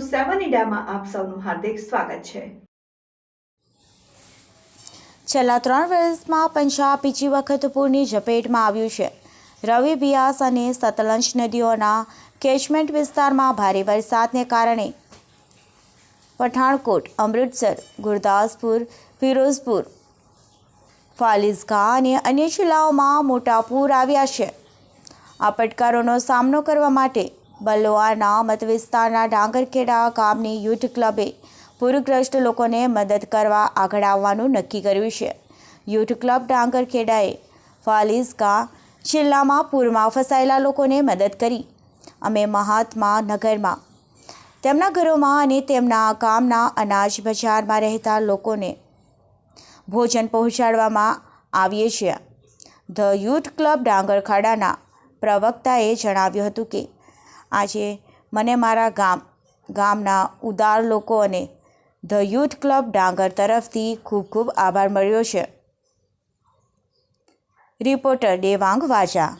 સેવન ઇન્ડિયામાં આપ સૌનું હાર્દિક સ્વાગત છે. છેલ્લા ત્રણ વર્ષમાં પંજાબ બીજી વખત પૂરની ઝપેટમાં આવ્યું છે. રવિ બિયાસ અને સતલંજ નદીઓના કેચમેન્ટ વિસ્તારમાં ભારે વરસાદને કારણે પઠાણકોટ, અમૃતસર, ગુરદાસપુર, ફિરોઝપુર ફાલિઝગા અને અન્ય જિલ્લાઓમાં મોટા પૂર આવ્યા છે. આ પડકારોનો સામનો કરવા માટે બલવાના મત વિસ્તારના ડાંગરખેડા ગામની યુથ ક્લબે પૂરગ્રસ્ત લોકોને મદદ કરવા આગળ આવવાનું નક્કી કર્યું છે. યુથ ક્લબ ડાંગરખેડાએ ફાલિસ્કા જિલ્લામાં પૂરમાં ફસાયેલા લોકોને મદદ કરી. અમે મહાત્મા નગરમાં, તેમના ઘરોમાં અને તેમના ગામના અનાજ બજારમાં રહેતા લોકોને ભોજન પહોંચાડવામાં આવીએ છીએ. ધ યુથ ક્લબ ડાંગરખાડાના પ્રવક્તાએ જણાવ્યું હતું કે આજે મને મારા ગામ, ગામના ઉદાર લોકો અને ધ યુથ ક્લબ ડાંગર તરફથી ખૂબ ખૂબ આભાર મળ્યો છે. રિપોર્ટર દેવાંગ વાજા.